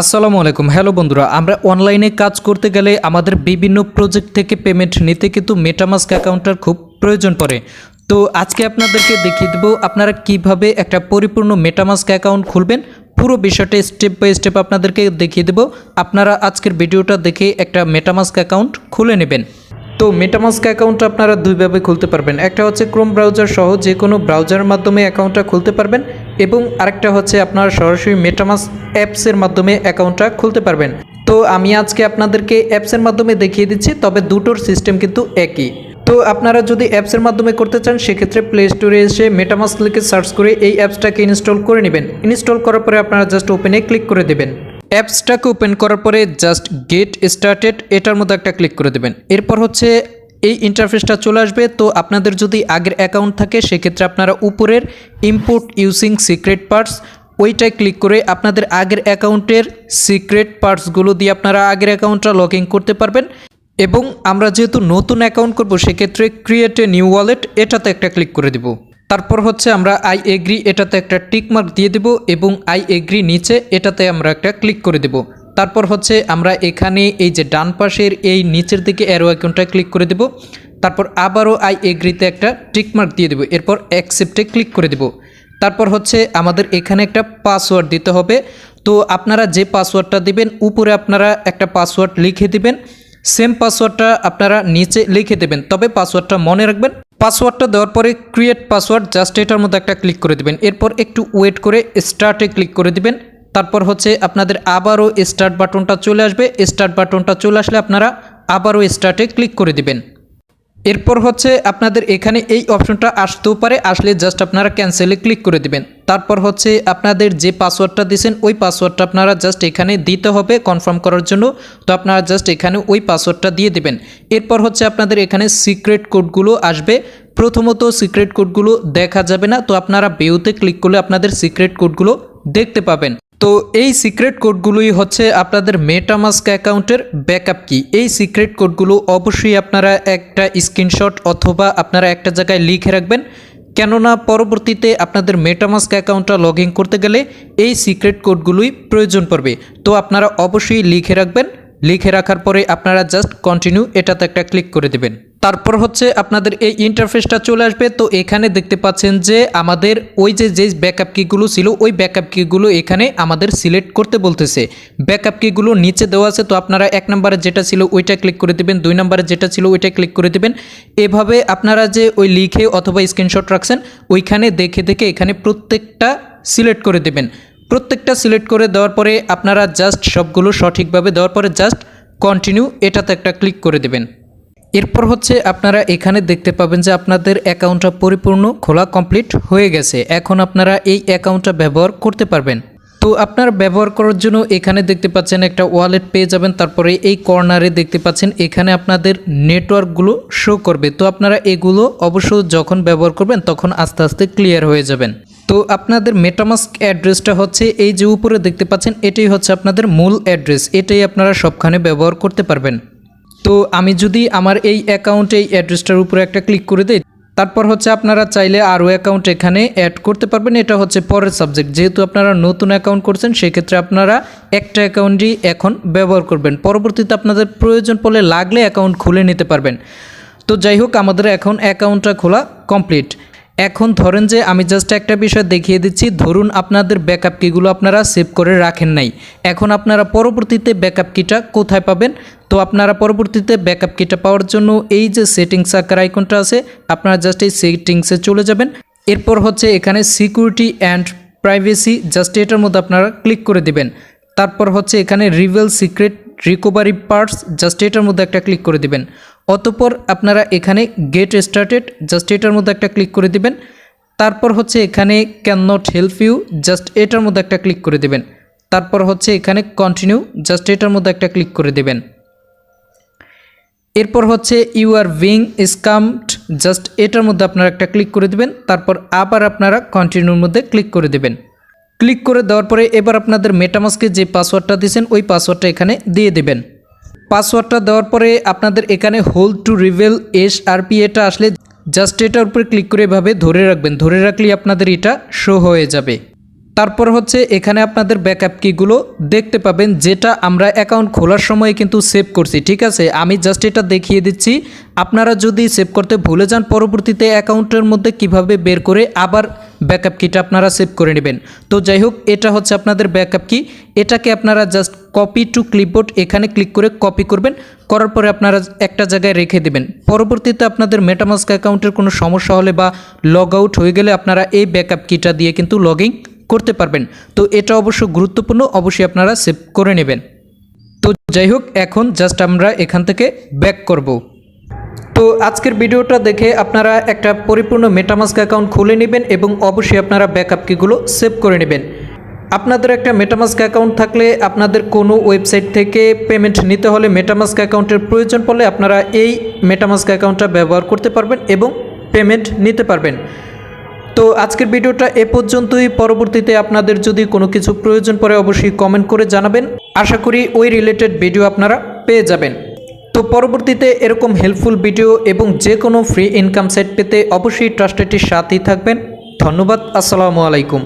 আসসালামু আলাইকুম। হ্যালো বন্ধুরা, আমরা অনলাইনে কাজ করতে গেলে আমাদের বিভিন্ন প্রজেক্ট থেকে পেমেন্ট নিতে কিন্তু মেটামাস্ক অ্যাকাউন্টটার খুব প্রয়োজন পড়ে। তো আজকে আপনাদেরকে দেখিয়ে দেবো আপনারা কীভাবে একটা পরিপূর্ণ মেটামাস্ক অ্যাকাউন্ট খুলবেন। পুরো বিষয়টা স্টেপ বাই স্টেপ আপনাদেরকে দেখিয়ে দেবো। আপনারা আজকের ভিডিওটা দেখে একটা মেটামাস্ক অ্যাকাউন্ট খুলে নেবেন। তো মেটামাস্ক অ্যাকাউন্ট আপনারা দুইভাবে খুলতে পারবেন। একটা হচ্ছে ক্রোম ব্রাউজার সহ যে কোনো ব্রাউজারের মাধ্যমে অ্যাকাউন্টটা খুলতে পারবেন এবং আরেকটা হচ্ছে আপনারা সরাসরি মেটামাস্ক অ্যাপসের মাধ্যমে অ্যাকাউন্টটা খুলতে পারবেন। তো আমি আজকে আপনাদেরকে অ্যাপসের মাধ্যমে দেখিয়ে দিচ্ছি, তবে দুটোর সিস্টেম কিন্তু একই। তো আপনারা যদি অ্যাপসের মাধ্যমে করতে চান, সেক্ষেত্রে প্লে স্টোরে এসে মেটামাস্ক লিখে সার্চ করে এই অ্যাপসটাকে ইনস্টল করে নেবেন। ইনস্টল করার পরে আপনারা জাস্ট ওপেনে ক্লিক করে দেবেন। অ্যাপসটাকে ওপেন করার পরে জাস্ট গেট স্টার্টেড, এটার মধ্যে একটা ক্লিক করে দেবেন। এরপর হচ্ছে এই ইন্টারফেসটা চলে আসবে। তো আপনাদের যদি আগের অ্যাকাউন্ট থাকে, সেক্ষেত্রে আপনারা উপরের ইম্পোর্ট ইউজিং সিক্রেট পার্টস ওইটায় ক্লিক করে আপনাদের আগের অ্যাকাউন্টের সিক্রেট পার্টসগুলো দিয়ে আপনারা আগের অ্যাকাউন্টটা লগ করতে পারবেন। এবং আমরা যেহেতু নতুন অ্যাকাউন্ট করব, সেক্ষেত্রে ক্রিয়েট এ নিউ ওয়ালেট এটাতে একটা ক্লিক করে দিব। তারপর হচ্ছে আমরা আই এগ্রি এটাতে একটা টিক মার্ক দিয়ে দেব এবং আই এগ্রি নিচে এটাতে আমরা একটা ক্লিক করে দেব। তারপর হচ্ছে আমরা এখানে এই যে ডান পাশের এই নিচের দিকে অ্যারো আইকনটা ক্লিক করে দেব। তারপর আবারও আই এগ্রিতে একটা টিক মার্ক দিয়ে দেবো। এরপর অ্যাকসেপ্টে ক্লিক করে দেব। তারপর হচ্ছে আমাদের এখানে একটা পাসওয়ার্ড দিতে হবে। তো আপনারা যে পাসওয়ার্ডটা দিবেন, উপরে আপনারা একটা পাসওয়ার্ড লিখে দিবেন। সেম পাসওয়ার্ডটা আপনারা নিচে লিখে দেবেন। তবে পাসওয়ার্ডটা মনে রাখবেন পাসওয়ার্ডটা দেওয়ার পরে ক্রিয়েট পাসওয়ার্ড জাস্ট এটার মধ্যে একটা ক্লিক করে দেবেন। এরপর একটু ওয়েট করে স্টার্টে ক্লিক করে দেবেন। তারপর হচ্ছে আপনাদের আবারও স্টার্ট বাটনটা চলে আসবে। স্টার্ট বাটনটা চলে আসলে আপনারা আবারও স্টার্টে ক্লিক করে দিবেন। এরপর হচ্ছে আপনাদের এখানে এই অপশনটা আসতেও পারে, আসলে জাস্ট আপনারা ক্যান্সেলে ক্লিক করে দিবেন। তারপর হচ্ছে আপনাদের যে পাসওয়ার্ডটা দিয়েছেন, ওই পাসওয়ার্ডটা আপনারা জাস্ট এখানে দিতে হবে কনফার্ম করার জন্য। তো আপনারা জাস্ট এখানে ওই পাসওয়ার্ডটা দিয়ে দেবেন। এরপর হচ্ছে আপনাদের এখানে সিক্রেট কোডগুলো আসবে। প্রথমত সিক্রেট কোডগুলো দেখা যাবে না, তো আপনারা বেউতে ক্লিক করলে আপনাদের সিক্রেট কোডগুলো দেখতে পাবেন। তো এই সিক্রেট কোডগুলোই হচ্ছে আপনাদের মেটামাস্ক অ্যাকাউন্টের ব্যাকআপ কি এই সিক্রেট কোডগুলো অবশ্যই আপনারা একটা স্ক্রিনশট অথবা আপনারা একটা জায়গায় লিখে রাখবেন। কেননা পরবর্তীতে আপনাদের মেটামাস্ক অ্যাকাউন্টটা লগ করতে গেলে এই সিক্রেট কোডগুলোই প্রয়োজন পড়বে। তো আপনারা অবশ্যই লিখে রাখবেন। লিখে রাখার পরে আপনারা জাস্ট কন্টিনিউ এটাতে একটা ক্লিক করে দেবেন। তারপর হচ্ছে আপনাদের এই ইন্টারফেসটা চলে আসবে। তো এখানে দেখতে পাচ্ছেন যে আমাদের ওই যে যে ব্যাকআপ কিগুলো ছিল, ওই ব্যাকআপ কিগুলো এখানে আমাদের সিলেক্ট করতে বলতেছে। ব্যাকআপ কিগুলো নিচে দেওয়া আছে, তো আপনারা এক নম্বরে যেটা ছিল ওইটা ক্লিক করে দেবেন, দুই নম্বরে যেটা ছিল ওইটা ক্লিক করে দেবেন। এভাবে আপনারা যে ওই লিখে অথবা স্ক্রিনশট রাখছেন, ওইখানে দেখে দেখে এখানে প্রত্যেকটা সিলেক্ট করে দেবেন। প্রত্যেকটা সিলেক্ট করে দেওয়ার পরে আপনারা জাস্ট সবগুলো সঠিকভাবে দেওয়ার পরে জাস্ট কন্টিনিউ এটাতে একটা ক্লিক করে দেবেন। এরপর হচ্ছে আপনারা এখানে দেখতে পাবেন যে আপনাদের অ্যাকাউন্টটা পরিপূর্ণ, খোলা, কমপ্লিট হয়ে গেছে। এখন আপনারা এই অ্যাকাউন্টটা ব্যবহার করতে পারবেন। তো আপনারা ব্যবহার করার জন্য এখানে দেখতে পাচ্ছেন একটা ওয়ালেট পেয়ে যাবেন। তারপরে এই কর্নারে দেখতে পাচ্ছেন এখানে আপনাদের নেটওয়ার্কগুলো শো করবে। তো আপনারা এগুলো অবশ্য যখন ব্যবহার করবেন, তখন আস্তে আস্তে ক্লিয়ার হয়ে যাবেন। তো আপনাদের মেটামাস্ক অ্যাড্রেসটা হচ্ছে এই যে উপরে দেখতে পাচ্ছেন, এটাই হচ্ছে আপনাদের মূল অ্যাড্রেস এটাই আপনারা সবখানে ব্যবহার করতে পারবেন। তো আমি যদি আমার এই অ্যাকাউন্টে এই অ্যাড্রেসটার উপরে একটা ক্লিক করে দিই, তারপর হচ্ছে আপনারা চাইলে আরও অ্যাকাউন্ট এখানে অ্যাড করতে পারবেন। এটা হচ্ছে পরের সাবজেক্ট যেহেতু আপনারা নতুন অ্যাকাউন্ট করছেন, সেক্ষেত্রে আপনারা একটা অ্যাকাউন্টই এখন ব্যবহার করবেন। পরবর্তীতে আপনাদের প্রয়োজন পড়লে লাগলে অ্যাকাউন্ট খুলে নিতে পারবেন। তো যাই হোক, আমাদের এখন অ্যাকাউন্টটা খোলা কমপ্লিট এখন ধরেন যে আমি জাস্ট একটা বিষয় দেখিয়ে দিচ্ছি, ধরুন আপনাদের ব্যাকআপ কিগুলো আপনারা সেভ করে রাখেন নাই। এখন আপনারা পরবর্তীতে ব্যাকআপ কিটা কোথায় পাবেন? তো আপনারা পরবর্তীতে ব্যাকআপ কিটা পাওয়ার জন্য এই যে সেটিংস আকার আইকনটা আছে, আপনারা জাস্ট এই সেটিংসে চলে যাবেন। এরপর হচ্ছে এখানে সিকিউরিটি অ্যান্ড প্রাইভেসি জাস্ট এটার মধ্যে আপনারা ক্লিক করে দিবেন। তারপর হচ্ছে এখানে reveal secret recovery parts just এটার মধ্যে একটা ক্লিক করে দিবেন। অতপর আপনারা এখানে গেট স্টার্টেড জাস্ট এটার মধ্যে একটা ক্লিক করে দিবেন। তারপর হচ্ছে এখানে can not help you just এটার মধ্যে একটা ক্লিক করে দিবেন। তারপর হচ্ছে এখানে কন্টিনিউ জাস্ট এটার মধ্যে একটা ক্লিক করে দিবেন। এরপর হচ্ছে you are being scammed just এটার মধ্যে আপনারা একটা ক্লিক করে দিবেন। তারপর আবার আপনারা কন্টিনিউর মধ্যে ক্লিক করে দিবেন। ক্লিক করে দেওয়ার পরে এবার আপনাদের মেটামাস্কে যে পাসওয়ার্ডটা দিয়েছেন, ওই পাসওয়ার্ডটা এখানে দিয়ে দেবেন। পাসওয়ার্ডটা দেওয়ার পরে আপনাদের এখানে hold to reveal S R P এটা আসলে জাস্ট এটার উপরে ক্লিক করে এভাবে ধরে রাখবেন। ধরে রাখলে আপনাদের এটা শো হয়ে যাবে। তারপর হচ্ছে এখানে আপনাদের ব্যাকআপ কিগুলো দেখতে পাবেন, যেটা আমরা অ্যাকাউন্ট খোলার সময় কিন্তু সেভ করছি, ঠিক আছে? আমি জাস্ট এটা দেখিয়ে দিচ্ছি। আপনারা যদি সেভ করতে ভুলে যান, পরবর্তীতে অ্যাকাউন্টের মধ্যে কীভাবে বের করে আবার ব্যাকআপ কিটা আপনারা সেভ করে নেবেন। তো যাই হোক, এটা হচ্ছে আপনাদের ব্যাকআপ কি এটাকে আপনারা জাস্ট কপি টু ক্লিপবোর্ড এখানে ক্লিক করে কপি করবেন। করার পরে আপনারা একটা জায়গায় রেখে দেবেন। পরবর্তীতে আপনাদের মেটামাস্ক অ্যাকাউন্টের কোনো সমস্যা হলে বা লগ আউট হয়ে গেলে আপনারা এই ব্যাকআপ কিটা দিয়ে কিন্তু লগ করতে পারবেন। তো এটা অবশ্য গুরুত্বপূর্ণ, অবশ্যই আপনারা সেভ করে নেবেন। তো যাই হোক, এখন জাস্ট আমরা এখান থেকে ব্যাক করব। তো আজকের ভিডিওটা দেখে আপনারা একটা পরিপূর্ণ মেটামাস্ক অ্যাকাউন্ট খুলে নেবেন এবং অবশ্যই আপনারা ব্যাকআপ কিগুলো সেভ করে নেবেন। আপনাদের একটা মেটামাস্ক অ্যাকাউন্ট থাকলে আপনাদের কোনো ওয়েবসাইট থেকে পেমেন্ট নিতে হলে মেটামাস্ক অ্যাকাউন্টের প্রয়োজন পড়লে আপনারা এই মেটামাস্ক অ্যাকাউন্টটা ব্যবহার করতে পারবেন এবং পেমেন্ট নিতে পারবেন। তো আজকের ভিডিওটা এ পর্যন্তই। পরবর্তীতে আপনাদের যদি কোনো কিছু প্রয়োজন পড়ে অবশ্যই কমেন্ট করে জানাবেন। আশা করি ওই রিলেটেড ভিডিও আপনারা পেয়ে যাবেন। তো পরবর্তীতে এরকম হেল্পফুল ভিডিও এবং যে কোনো ফ্রি ইনকাম সাইট পেতে অবশ্যই ট্রাস্টেটির সাথেই থাকবেন। ধন্যবাদ। আসসালামু আলাইকুম।